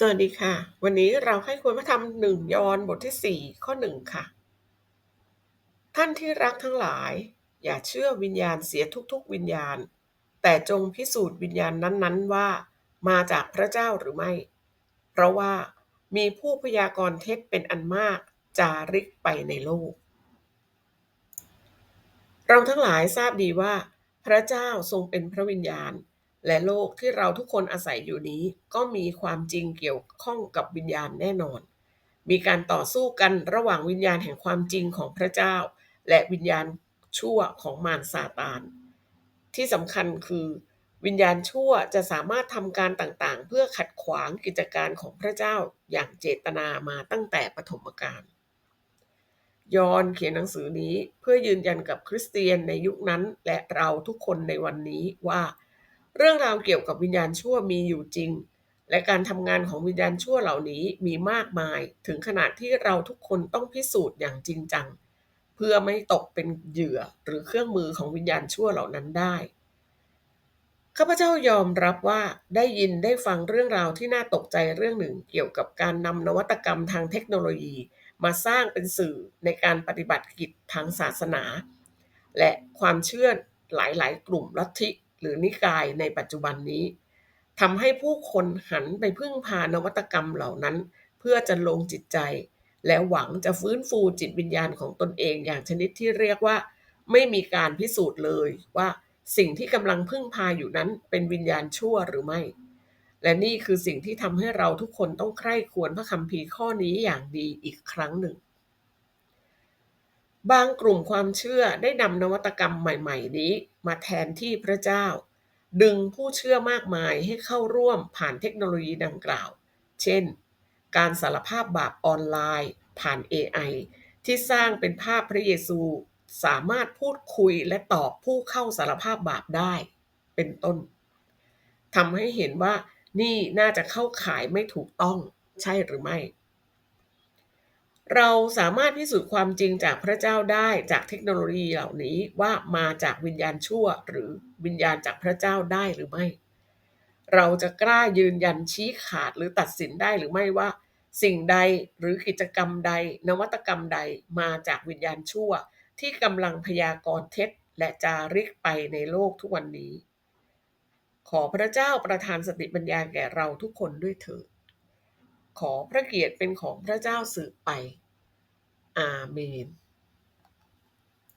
สวัสดีค่ะ วันนี้เราให้คุณพระธรรม1ยอห์นบทที่ 4 ข้อ1ค่ะ ท่านที่รักทั้งหลาย อย่าเชื่อวิญญาณเสียทุกๆ วิญญาณ แต่จงพิสูจน์วิญญาณนั้นๆ ว่า มาจากพระเจ้าหรือไม่ เพราะว่ามีผู้พยากรณ์เท็จเป็นอันมากจาริกไปในโลก เราทั้งหลายทราบดีว่า พระเจ้าทรงเป็นพระวิญญาณ และโลกที่เราทุกคนอาศัยอยู่นี้ ก็มีความจริงเกี่ยวข้องกับวิญญาณแน่นอน มีการต่อสู้กันระหว่างวิญญาณแห่งความจริงของพระเจ้า และวิญญาณชั่วของมารซาตาน ที่สำคัญคือ วิญญาณชั่วจะสามารถทำการต่างๆ เพื่อขัดขวางกิจการของพระเจ้าอย่างเจตนามาตั้งแต่ปฐมกาลยอนเขียนหนังสือนี้เพื่อยืนยันกับคริสเตียนในยุคนั้นและเราทุกคนในวันนี้ว่า เรื่องราวเกี่ยวกับวิญญาณชั่วมีอยู่จริง และการทำงานของวิญญาณชั่วเหล่านี้มีมากมาย ถึงขนาดที่เราทุกคนต้องพิสูจน์อย่างจริงจัง เพื่อไม่ตกเป็นเหยื่อหรือเครื่องมือของวิญญาณชั่วเหล่านั้นได้ข้าพเจ้ายอมรับว่าได้ยินได้ฟังเรื่องราวที่น่าตกใจเรื่องหนึ่ง เกี่ยวกับการนำนวัตกรรมทางเทคโนโลยี มาสร้างเป็นสื่อในการปฏิบัติกิจทางศาสนา และความเชื่อหลายๆ กลุ่มลัทธิ หรือนิกายในปัจจุบันนี้ทำให้ผู้คนหันไปพึ่งพานวัตกรรมเหล่านั้น เพื่อจะลงจิตใจ และหวังจะฟื้นฟูจิตวิญญาณของตนเองอย่างชนิดที่เรียกว่า ไม่มีการพิสูจน์เลยว่าสิ่งที่กำลังพึ่งพาอยู่นั้นเป็นวิญญาณชั่วหรือไม่ และนี่คือสิ่งที่ทำให้เราทุกคนต้องใคร่ควรพระคัมภีร์ข้อนี้อย่างดีอีกครั้งหนึ่ง บางกลุ่มความเชื่อได้นำนวัตกรรมใหม่ ๆ นี้มาแทนที่พระเจ้า ดึงผู้เชื่อมากมายให้เข้าร่วมผ่านเทคโนโลยีดังกล่าว เช่น การสารภาพบาปออนไลน์ ผ่าน AI ที่สร้างเป็นภาพพระเยซูสามารถพูดคุยและตอบผู้เข้าสารภาพบาปได้ เป็นต้นทำให้เห็นว่านี่น่าจะเข้าข่ายไม่ถูกต้องใช่หรือไม่ เราสามารถพิสูจน์ความจริงจากพระเจ้าได้จากเทคโนโลยีเหล่านี้ว่ามาจากวิญญาณชั่ว หรือวิญญาณจากพระเจ้าได้หรือไม่ เราจะกล้ายืนยันชี้ขาดหรือตัดสินได้หรือไม่ว่า สิ่งใดหรือกิจกรรมใด นวัตกรรมใดมาจากวิญญาณชั่ว ที่กำลังพยากรณ์เท็จ และจาริกไปในโลกทุกวันนี้ ขอพระเจ้าประทานสติปัญญาแก่เราทุกคนด้วยเถิด ขอพระเกียรติเป็นของพระเจ้าสืบไป อาเมน